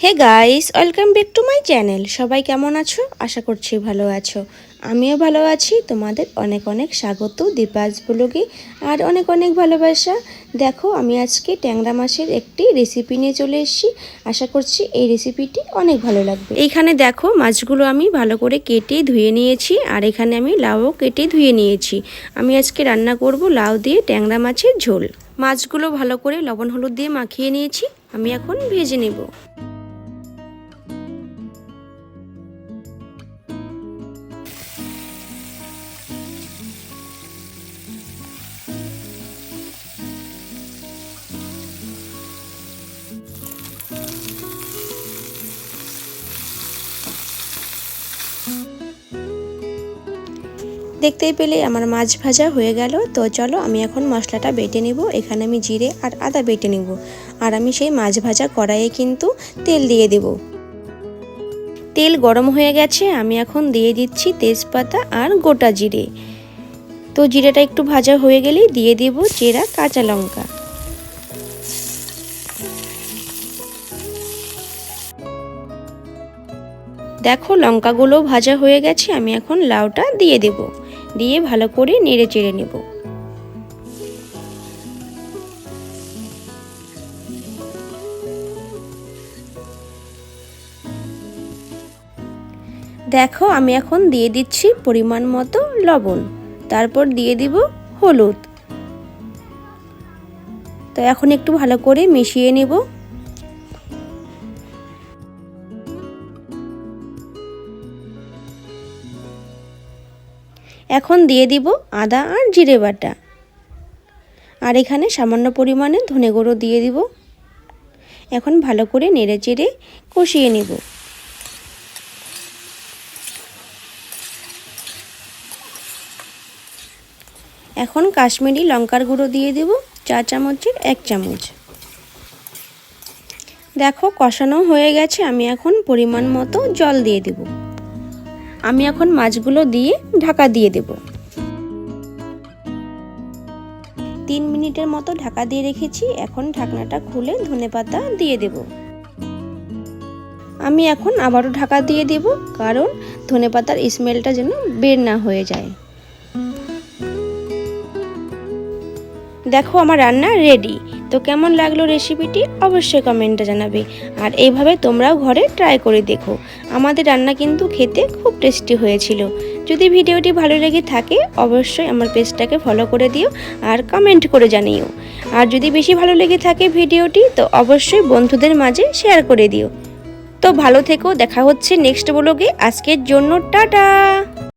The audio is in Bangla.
Hey guys welcome back to my channel সবাই কেমন আছো? আশা করছি ভালো আছো। আমিও ভালো আছি। তোমাদের অনেক অনেক স্বাগত দীপাজ ব্লগে আর অনেক অনেক ভালোবাসা। দেখো, আমি আজকে ট্যাংরা মাছের একটি রেসিপি নিয়ে চলে এসেছি। আশা করছি এই রেসিপিটি অনেক ভালো লাগবে। এইখানে দেখো, মাছগুলো আমি ভালো করে কেটে ধুয়ে নিয়েছি আর এখানে আমি লাউও কেটে ধুয়ে নিয়েছি। আমি আজকে রান্না করব লাউ দিয়ে ট্যাংরা মাছের ঝোল। মাছগুলো ভালো করে লবণ হলুদ দিয়ে মাখিয়ে নিয়েছি। আমি এখন ভেজে নেব। দেখতেই পেলে আমার মাছ ভাজা হয়ে গেল। তো চলো আমি এখন মশলাটা বেটে নিব। এখানে আমি জিরে আর আদা বেটে নিব। আর আমি সেই মাছ ভাজা কড়াইয়ে কিন্তু তেল দিয়ে দেব। তেল গরম হয়ে গেছে। আমি এখন দিয়ে দিচ্ছি তেজপাতা আর গোটা জিরে। তো জিরেটা একটু ভাজা হয়ে গেলেই দিয়ে দেব চেরা কাঁচা লঙ্কা। দেখো লঙ্কাগুলো ভাজা হয়ে গেছে, আমি এখন লাউটা দিয়ে দেব। দিয়ে ভালো করে নেড়ে চেড়ে নেব। দেখো, আমি এখন দিয়ে দিচ্ছি পরিমাণ মতো লবণ। তারপর দিয়ে দিব হলুদ। তো এখন একটু ভালো করে মিশিয়ে নেব। এখন দিয়ে দিব আদা আর জিরে বাটা। আর এখানে সামান্য পরিমাণে ধনে গুঁড়ো দিয়ে দিব। এখন ভালো করে নেড়ে চেড়ে কষিয়ে নেব। এখন কাশ্মীরি লঙ্কার গুঁড়ো দিয়ে দেব চা চামচের এক চামচ। দেখো কষানো হয়ে গেছে, আমি এখন পরিমাণ মতো জল দিয়ে দেবো। আমি এখন মাছগুলো দিয়ে ঢাকা দিয়ে দেব। তিন মিনিটের মতো ঢাকা দিয়ে রেখেছি, এখন ঢাকনাটা খুলে ধনে পাতা দিয়ে দেব। আমি এখন আবারও ঢাকা দিয়ে দেব, কারণ ধনে পাতার স্মেলটা যেন বের না হয়ে যায়। দেখো আমার রান্না রেডি তো কেমন লাগল রেসিপিটি অবশ্যই কমেন্টে জানাবে। আর এইভাবে তোমরাও ঘরে ট্রাই করে দেখো। আমাদের রান্না কিন্তু খেতে খুব টেস্টি হয়েছিল। যদি ভিডিওটি ভালো লেগে থাকে, অবশ্যই আমার পেজটাকে ফলো করে দিও আর কমেন্ট করে জানিও। আর যদি বেশি ভালো লেগে থাকে ভিডিওটি, তো অবশ্যই বন্ধুদের মাঝে শেয়ার করে দিও। তো ভালো থেকো, দেখা হচ্ছে নেক্সট ব্লগে আজকের জন্য টাটা!